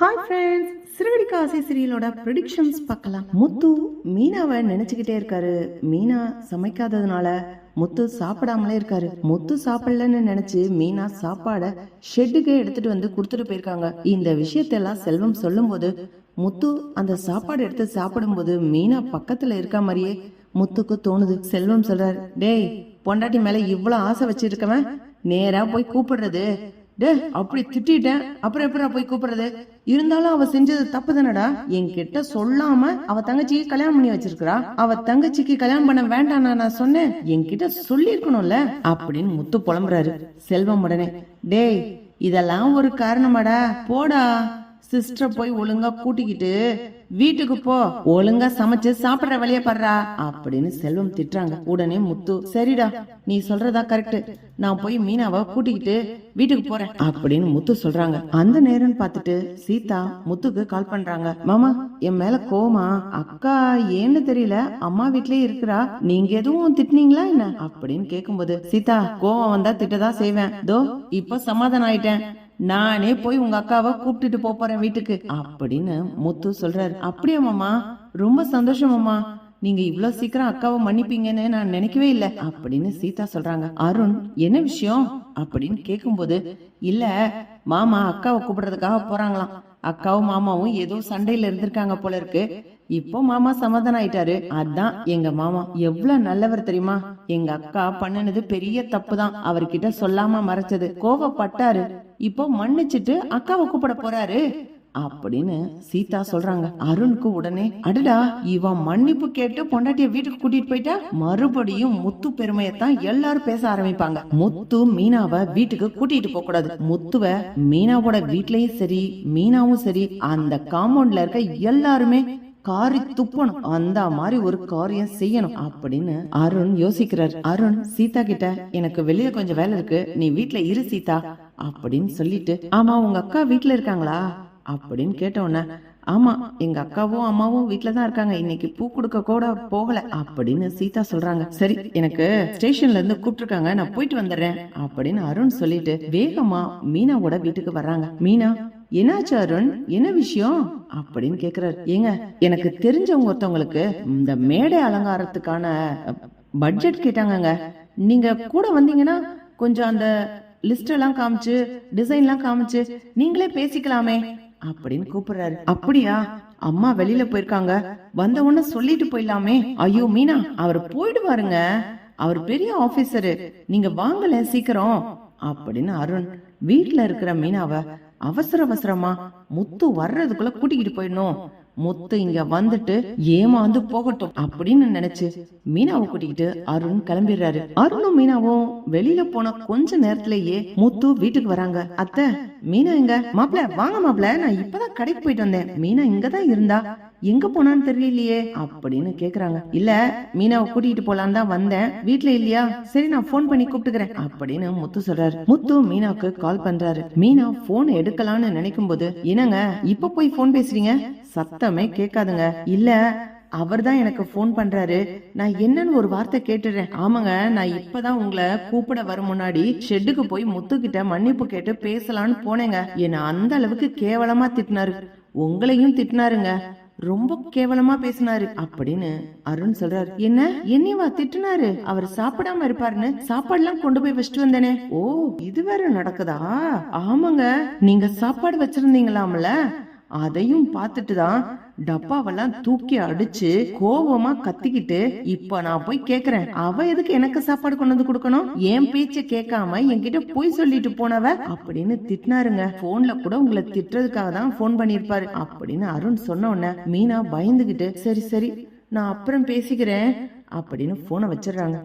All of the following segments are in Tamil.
ஹாய் ஃப்ரெண்ட்ஸ் சிறுகடிக்க ஆசை சீரியலோட ப்ரிடிக்ஷன்ஸ் பார்க்கலாம். முத்து மீனாவை நினைச்சுக்கிட்டே இருக்காரு. மீனா சமைக்காததுனால முத்து சாப்பிடாமலே இருக்காரு. முத்து சாப்பிடலன்னு நினைச்சு மீனா சாப்பாடை ஷெட்டுக்கே எடுத்துட்டு வந்து கொடுத்துட்டு போயிருக்காங்க. இந்த விஷயத்தெல்லாம் செல்வம் சொல்லும்போது முத்து அந்த சாப்பாடு எடுத்து சாப்பிடும்போது மீனா பக்கத்துல இருக்க மாதிரியே முத்துக்கு தோணுது. செல்வம் சொல்றாரு டேய் பொண்டாட்டி மேல இவ்வளவு ஆசை வச்சிருக்கவன் நேரா போய் கூப்பிடுறது. டே அப்படி திட்டிட்டேன். அப்புறம் எப்படா போய் கூப்பிடுறது? இருந்தாலும் அவ செஞ்சது தப்பு தானடா என்கிட்ட சொல்லாம அவ தங்கச்சிக்கு கல்யாணம் பண்ணி வச்சிருக்கா அவ தங்கச்சிக்கு கல்யாணம் பண்ண வேண்டாம் நான் சொன்னேன். என்கிட்ட சொல்லிருக்கணும்ல அப்படின்னு முத்து புலம்புறாரு. செல்வம் உடனே டேய் இதெல்லாம் ஒரு காரணமாடா. போடா. சிஸ்டரை போய் ஒழுங்கா கூட்டிக்கிட்டு வீட்டுக்கு போ ஒழுங்கா சமைச்சு சாப்பிடுற வழிய படுறா அப்படின்னு செல்வம் திட்டுறாங்க. உடனே முத்து சரிடா நீ சொல்றதா கரெக்ட் நான் போய் மீனாவை கூட்டிக்கிட்டு வீட்டுக்கு போறேன் அப்படின்னு முத்து சொல்றாங்க. அந்த நேரம் பார்த்துட்டு சீதா முத்துக்கு கால் பண்றாங்க. மாமா என் மேல கோமா அக்கா ஏன்னு தெரியல அம்மா வீட்லயே இருக்கிறா நீங்க எதுவும் திட்டுனீங்களா என்ன? அப்படின்னு கேக்கும்போது சீதா கோவம் வந்தா திட்டதான் செய்வேன். தோ இப்ப சமாதானம் ஆயிட்டேன். நானே போய் உங்க அக்காவை கூப்பிட்டுட்டு போறேன் வீட்டுக்கு. அப்படின்னு முத்து சொல்றாரு. அப்படியா மாமா? ரொம்ப சந்தோஷம் மாமா. நீங்க இவ்ளோ சீக்கிரம் அக்காவை மன்னிப்பீங்கன்னு நான் நினைக்கவே இல்ல. அப்படின்னு சீதா சொல்றாங்க. அருண் என்ன விஷயம்? அப்படின்னு கேக்கும்போது இல்ல மாமா அக்காவை கூப்பிடுறதுக்காக போறாங்களாம். அக்காவும் மாமாவும் ஏதோ சண்டையில இருந்திருக்காங்க போல இருக்கு. இப்போ மாமா சமாதானம் ஆயிட்டாரு. அதான் எங்க மாமா. எவ்வளவு நல்லவர் தெரியுமா? எங்க அக்கா பண்ணுனது பெரிய தப்பு தான் அவர்கிட்ட சொல்லாம மறைச்சது. கோவப்பட்டாரு. இப்போ மன்னிச்சிட்டு அக்காவை கூப்பிட போறாரு. அப்படின்னு சீதா சொல்றாங்க. அருணுக்கு உடனே அடடா இவன் மன்னிப்பு கேட்டு பொண்டாட்டிய வீட்டுக்கு கூட்டிட்டு போயிட்டா? மறுபடியும் முத்து பெருமையத்தான் எல்லாரும் பேச ஆரம்பிப்பாங்க. முத்து மீனாவை வீட்டுக்கு கூட்டிட்டு போக கூடாது முத்துவ மீனாவோட வீட்லயும் சரி மீனாவும் சரி அந்த காம்பவுண்ட்ல இருக்க எல்லாருமே காரி துப்பணும். அந்த மாதிரி ஒரு காரியம் செய்யணும். அப்படின்னு அருண் யோசிக்கிறார். அருண் சீதா கிட்ட எனக்கு வெளியே கொஞ்சம் வேலை இருக்கு. நீ வீட்டுல இரு சீதா. அப்படின்னு சொல்லிட்டு ஆமா உங்க அக்கா வீட்ல இருக்காங்களா? அப்படின்னு கேட்டோன்னே ஆமா எங்க அக்காவும் அம்மாவும் வீட்ல தான் இருக்காங்க. இன்னைக்கு பூ கொடுக்க கூட போகல. அப்படின்னு சீதா சொல்றாங்க. சரி எனக்கு ஸ்டேஷன்ல இருந்து கூப்பிட்டுருக்காங்க நான் போயிட்டு வந்துடுறேன். அப்படின்னு அருண் சொல்லிட்டு வேகமா மீனாவோட வீட்டுக்கு வர்றாங்க. மீனா என்னாச்சு அருண்? என்ன விஷயம்? அப்படின்னு கேக்குறாரு. ஏங்க எனக்கு தெரிஞ்சவங்க ஒருத்தவங்களுக்கு இந்த மேடை அலங்காரத்துக்கான பட்ஜெட் கேட்டாங்கங்க. நீங்க கூட வந்தீங்கன்னா கொஞ்சம் அந்த லிஸ்ட் எல்லாம் காமிச்சு டிசைன் எல்லாம் காமிச்சு நீங்களே பேசிக்கலாமே அப்படின்னு கூப்பிடுறாரு. அப்படியா? அம்மா வெளியில போயிருக்காங்க. வந்த உடனே சொல்லிட்டு போயிடலாமே. ஐயோ மீனா அவர் போயிடுவாருங்க. அவர் பெரிய ஆபீசரு. நீங்க வாங்கல சீக்கிரம் அப்படின்னு அருண் வீட்டுல இருக்கிற மீனாவ அவசர அவசரமா முத்து வர்றதுக்குள்ள கூட்டிக்கிட்டு போயிடணும். முத்து இங்க வந்துட்டு ஏமாந்து போகட்டும் அப்படின்னு நினைச்சு மீனாவை கூட்டிக்கிட்டு அருண் கிளம்பிடுறாரு. அருணும் மீனாவும் வெளியில போன கொஞ்ச நேரத்திலேயே முத்து வீட்டுக்கு வராங்க. அத்தை மீனா எங்க? மாப்பிள வாங்க மாப்பிள நான் இப்பதான் கடைக்கு போயிட்டு வந்தேன். மீனா இங்கதான் இருந்தா எங்க போனான்னு தெரியலையே அப்படின்னு கேக்குறாங்க. இல்ல மீனாவை கூட்டிட்டு போலான்னு தான் வந்தேன். வீட்டுல இல்லையா? சரி நான் போன் பண்ணி கூப்பிட்டுக்கிறேன் அப்படின்னு முத்து சொல்றாரு. முத்து மீனாவுக்கு கால் பண்றாரு. மீனா போன் எடுக்கலாம்னு நினைக்கும் போது என்னங்க இப்ப போய் போன் பேசுறீங்க? சத்தமே கேட்காதுங்க. இல்ல அவர் தான் எனக்கு ஃபோன் பண்றாரு. நான் என்னன்னு ஒரு வார்த்தை கேட்டுறேன். ஆமாங்க நான் இப்பதான் உங்களை கூப்பிட வர முன்னாடி ஷெட்டுக்கு போய் முத்துக்கிட்ட மன்னிப்பு கேட்டு பேசலான்னு போனேங்க. என்ன அந்த அளவுக்கு கேவலமா திட்டினாரு. உங்களையும் திட்டினாருங்க. ரொம்ப கேவலமா பேசினாரு. அப்படின்னு அருண் சொல்றாரு. என்ன? என்னையவா திட்டுனாரு? அவர் சாப்பிடாம இருப்பாருன்னு சாப்பாடு எல்லாம் கொண்டு போய் வச்சுட்டு வந்தேனே. ஓ இது வேற நடக்குதா? ஆமாங்க நீங்க சாப்பாடு வச்சிருந்தீங்களாம்ல? அதையும் பார்த்துட்டு தான் டப்பாவெல்லாம் தூக்கி அடிச்சு கோபமா கத்திக்கிட்டு இப்ப நான் போய் கேக்குறேன். அவ எதுக்கு எனக்கு சாப்பாடு கொண்டு வந்து கொடுக்கணும்? என் பேச்ச கேட்காம என்கிட்ட போய் சொல்லிட்டு போனவ? அப்படின்னு திட்டினாருங்க. போன்ல கூட உங்களை திட்டுறதுக்காக தான் போன் பண்ணிருப்பாரு அப்படின்னு அருண் சொன்ன உடனே மீனா பயந்துகிட்டு சரி சரி நான் அப்புறம் பேசிக்கிறேன். அப்படின்னு போனை வச்சிடுறாங்க.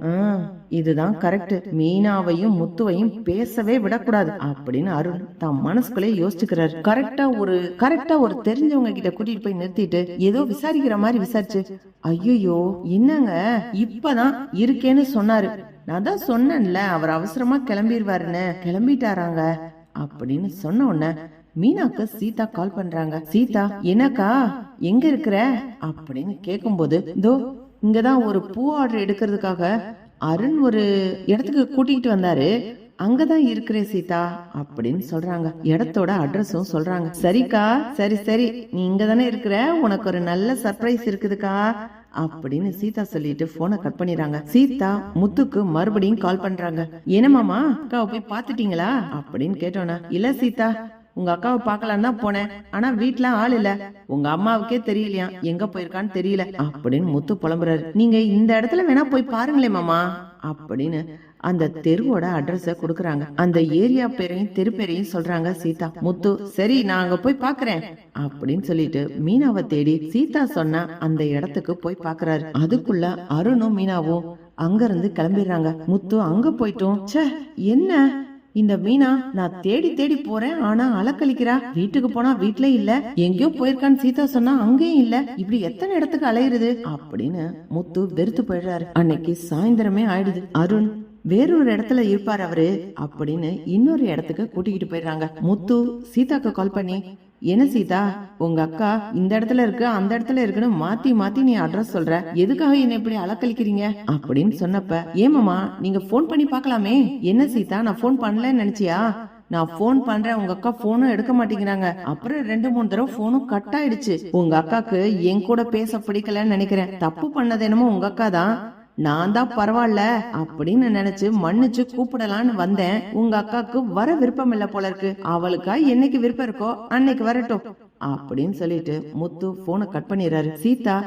இதுதான் கரெக்ட் மீனாவையும் முத்துவையும் பேசவே விடக்கூடாது அப்படின்னு அருண் தம் மனசுக்குள்ளே யோசிச்சுக்கிறாரு. கரெக்டா ஒரு கரெக்டா ஒரு தெரிஞ்சவங்க கிட்ட கூட்டிட்டு போய் நிறுத்திட்டு ஏதோ விசாரிக்கிற மாதிரி விசாரிச்சு. ஐயோ என்னங்க? இப்பதான் இருக்கேன்னு சொன்னாரு. நான் தான் சொன்னேன்ல அவர் அவசரமா கிளம்பிடுவாருன்னு. கிளம்பிட்டாராங்க அப்படின்னு சொன்ன உடனே மீனாக்கு சீதா கால் பண்றாங்க. சீதா என்னக்கா? எங்க இருக்கிற? அப்படின்னு கேக்கும்போது இதோ இங்கதான் ஒரு பூ ஆர்டர் எடுக்கிறதுக்காக அருண் ஒரு இடத்துக்கு கூட்டிகிட்டு வந்தாரு. அங்கதான் இருக்கிறேன் சீதா அப்படின்னு சொல்றாங்க. இடத்தோட அட்ரஸும் சொல்றாங்க. சரிக்கா சரி சரி நீ இங்க தானே இருக்கிற? உனக்கு ஒரு நல்ல சர்ப்ரைஸ் இருக்குதுக்கா? அப்படின்னு சீதா சொல்லிட்டு போனை கட் பண்ணிடுறாங்க. சீதா முத்துக்கு மறுபடியும் கால் பண்றாங்க. என்னமாமா அக்கா அக்காவை போய் பாத்துட்டீங்களா அப்படின்னு கேட்டோன்னா இல்ல சீதா உங்க அக்காவை பார்க்கலாம் தான் போனேன். ஆனா வீட்ல ஆள் இல்ல. உங்க அம்மாவுக்கே தெரியலையா? எங்க போயிருக்கான்னு தெரியல. அப்படின்னு முத்து புலம்புறாரு. நீங்க இந்த இடத்துல வேணா போய் பாருங்களே மாமா. அப்படின்னு அந்த தெருவோட அட்ரஸ கொடுக்கறாங்க. அந்த ஏரியா பேரையும் தெரு பேரையும் சொல்றாங்க சீதா. முத்து சரி நான் அங்க போய் பாக்குறேன். அப்படின்னு சொல்லிட்டு மீனாவை தேடி சீதா சொன்ன அந்த இடத்துக்கு போய் பாக்குறாரு. அதுக்குள்ள அருணும் மீனாவும் அங்க இருந்து கிளம்பிடுறாங்க. முத்து அங்க போயிட்டோம். ச்சே என்ன? இந்த மீனா நான் தேடி தேடி போறேன் ஆனா அலக்கழிக்கிறா. வீட்டுக்கு போனா வீட்ல இல்ல. எங்கேயோ போயிருக்கான்னு சீதா சொன்னா அங்கேயும் இல்ல. இப்படி எத்தனை இடத்துக்கு அலையுறது? அப்படின்னு முத்து வெறுத்து போயிடுறாரு. அன்னைக்கு சாயந்தரமே ஆயிடுது. அருண் வேறொரு இடத்துல இருப்பார் அவரு அப்படின்னு இன்னொரு இடத்துக்கு கூட்டிக்கிட்டு போயிடுறாங்க. முத்து சீதாக்கு கால் பண்ணி என்ன சீதா உங்க அக்கா இந்த இடத்துல இருக்கு அந்த இடத்துல இருக்குன்னு மாத்தி மாத்தி நீ அட்ரஸ் சொல்ற. எதுக்காக என்ன இப்படி அலக்கழிக்கிறீங்க? அப்படின்னு சொன்னப்ப ஏமாமா நீங்க ஃபோன் பண்ணி பாக்கலாமே என்ன சீதா நான் ஃபோன் பண்ணலன்னு நினைச்சியா? நான் ஃபோன் பண்றேன் உங்க அக்கா போனும் எடுக்க மாட்டேங்கிறாங்க. அப்புறம் ரெண்டு மூணு தடவை போனும் கட் ஆயிடுச்சு. உங்க அக்காக்கு என் கூட பேச பிடிக்கலன்னு நினைக்கிறேன். தப்பு பண்ணது என்னமோ உங்க அக்கா தான். நான் தான் பரவாயில்ல அப்படின்னு நினைச்சு மன்னிச்சு கூப்பிடலான்னு வந்தேன். உங்க அக்காக்கு வர விருப்பம் இல்ல போல இருக்கு. அவளுக்கா என்னைக்கு விருப்பம் இருக்கோ அன்னைக்கு வரட்டும் அப்படின்னு சொல்லிட்டு முத்து போனை கட் பண்ணிடுறாரு. சீதா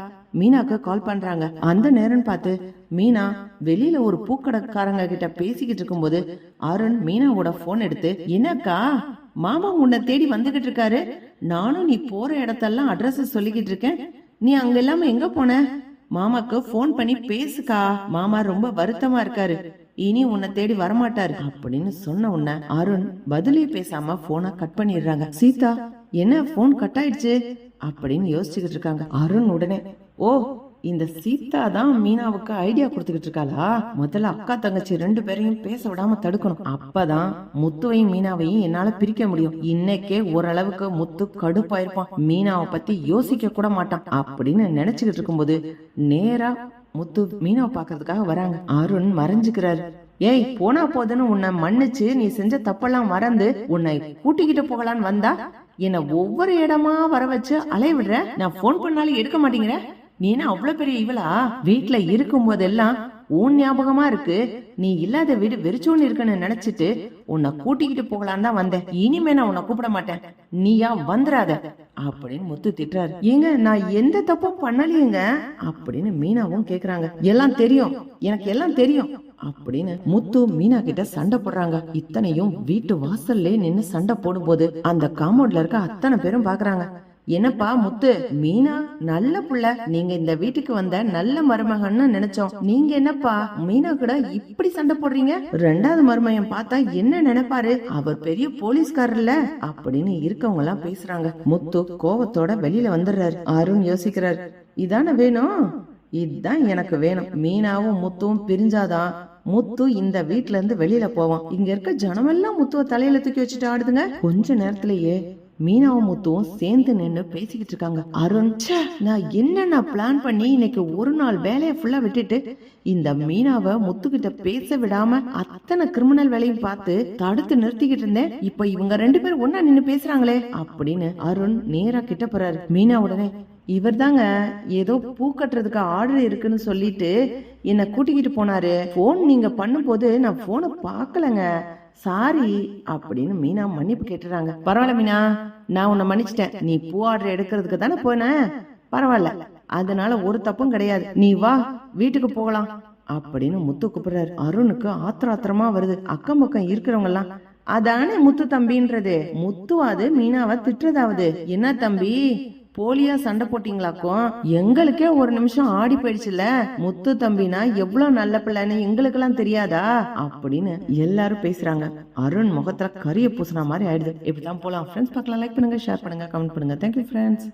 மீனாக்கு கால் பண்றாங்க. அந்த நேரம் பார்த்து மீனா வெளியில ஒரு பூக்கடைக்காரங்க கிட்ட பேசிக்கிட்டு இருக்கும்போது அருண் மீனாவோட போன் எடுத்து என்னக்கா மாமா உன்னை தேடி வந்துகிட்டு இருக்காரு. நானும் நீ போற இடத்தெல்லாம் அட்ரஸ் சொல்லிக்கிட்டு இருக்கேன். நீ அங்க இல்லாம எங்க போன? மாமாக்கு ஃபோன் பண்ணி பேசுக்கா. மாமா ரொம்ப வருத்தமா இருக்காரு. இனி உன்னை தேடி வரமாட்டாரு. அப்படின்னு சொன்ன உடனே அருண் பதிலே பேசாம போனை கட் பண்ணிடுறாங்க. சீதா என்ன போன் கட் ஆயிடுச்சு? அப்படின்னு யோசிச்சுக்கிட்டு இருக்காங்க. அருண் உடனே ஓ இந்த சீதா தான் மீனாவுக்கு ஐடியா கொடுத்துக்கிட்டு இருக்காளா? முதல்ல அக்கா தங்கச்சி ரெண்டு பேரையும் பேச விடாம தடுக்கணும். அப்பதான் முத்துவையும் மீனாவையும் என்னால பிரிக்க முடியும். இன்னைக்கே ஓரளவுக்கு முத்து கடுப்பாயிருப்பான். மீனாவை பத்தி யோசிக்க கூட மாட்டான். அப்படின்னு நினைச்சுக்கிட்டு இருக்கும்போது நேரா முத்து மீனாவை பாக்குறதுக்காக வராங்க. அருண் மறைஞ்சுக்கிறாரு. ஏய் போனா போதுன்னு உன்னை மன்னிச்சு நீ செஞ்ச தப்பெல்லாம் மறந்து உன்னை கூட்டிக்கிட்டு போகலான்னு வந்தா? என்ன ஒவ்வொரு இடமா வர வச்சு அலைய விடுற? நான் போன் பண்ணாலும் எடுக்க மாட்டேங்கிற? நீ என்ன அவ்வளவு பெரிய இவளா? வீட்டுல இருக்கும் போதெல்லாம் உன் ஞாபகமா இருக்கு. நீ இல்லாத வீடு வெறிச்சோன்னு இருக்குன்னு நினைச்சிட்டு உன்னை கூட்டிக்கிட்டு போகலான்னு தான் வந்தேன். இனிமே நான் உன்னை கூப்பிட மாட்டேன். நீயா வந்துடாத. அப்படின்னு முத்து திட்டுறாரு. ஏங்க நான் எந்த தப்பும் பண்ணலையேங்க? அப்படின்னு மீனாவும் கேக்குறாங்க. எல்லாம் தெரியும். எனக்கு எல்லாம் தெரியும். அப்படின்னு முத்து மீனா கிட்ட சண்டை போடுறாங்க. இத்தனையும் வீட்டு வாசல்ல நின்னு சண்டை போடும்போது அந்த காம்பவுண்ட்ல இருக்க அத்தனை பேரும் பாக்குறாங்க. என்னப்பா முத்து? மீனா? நல்ல புள்ள. நீங்க இந்த வீட்டுக்கு வந்த நல்ல மருமகன்னு நினைச்சோம். நீங்க என்னப்பா? மீனா கூட இப்படி சண்டை போடுறீங்க? ரெண்டாவது மருமகன் பார்த்தா என்ன நினைப்பாரு? அவர் பெரிய போலீஸ்காரர்ல அப்படின்னு இருக்கவங்க எல்லாம் பேசுறாங்க. முத்து கோவத்தோட வெளியில வந்துடுறாரு. அருண் யோசிக்கிறாரு. இதானே வேணும்? இதுதான் எனக்கு வேணும். மீனாவும் முத்துவும் பிரிஞ்சாதான் முத்து இந்த வீட்ல இருந்து வெளியில போவான். இங்க இருக்க ஜனமெல்லாம் முத்துவ தலையில தூக்கி வச்சுட்டு ஆடுதுங்க. கொஞ்ச நேரத்திலேயே மீனாவும் முத்துவும் சேர்ந்து நின்று பேசிக்கிட்டு இருக்காங்க. அருண் நான் என்னென்ன பிளான் பண்ணி இன்னைக்கு ஒரு நாள் வேலையை ஃபுல்லா விட்டுட்டு இந்த மீனாவை முத்துக்கிட்ட பேச விடாம அத்தனை கிரிமினல் வேலையும் பார்த்து தடுத்து நிறுத்திக்கிட்டு இருந்தேன். இப்ப இவங்க ரெண்டு பேரும் ஒன்னா நின்னு பேசுறாங்களே அப்படின்னு அருண் நேரா கிட்ட போறாரு. மீனா உடனே இவர் தாங்க ஏதோ பூ கட்டுறதுக்கு ஆர்டர் இருக்குன்னு சொல்லிட்டு என்னை கூட்டிக்கிட்டு போனாரு. போன் நீங்க பண்ணும்போது நான் போனை பார்க்கலங்க. சாரி அப்படின்னு மீனா மன்னிப்பு கேட்டுறாங்க. பரவாயில்ல மீனா நான் உன்னை மன்னிச்சிட்டேன். நீ பூ ஆர்டர் எடுக்கிறதுக்கு தானே போன? பரவாயில்ல. அதனால ஒரு தப்பும் கிடையாது. நீ வா வீட்டுக்கு போகலாம் அப்படின்னு முத்து கூப்பிடுறாரு. அருணுக்கு ஆத்திர ஆத்திரமா வருது. அக்கம் பக்கம் இருக்கிறவங்க எல்லாம் அதானே முத்து தம்பின்றது? முத்துவாது மீனாவை திட்டுறதாவது. என்ன தம்பி போலியா சண்டை போட்டீங்களாக்கும்? எங்களுக்கே ஒரு நிமிஷம் ஆடி போயிடுச்சுல முத்து தம்பினா எவ்வளவு நல்ல பிள்ளைன்னு எங்களுக்கு எல்லாம் தெரியாதா? அப்படின்னு எல்லாரும் பேசுறாங்க. அருண் முகத்துல கரிய பூசுன மாதிரி ஆயிடுது. இப்படிதான் போலாம். ஃப்ரெண்ட்ஸ் பார்க்கலாம். லைக் பண்ணுங்க ஷேர் பண்ணுங்க கமெண்ட் பண்ணுங்க. Thank you friends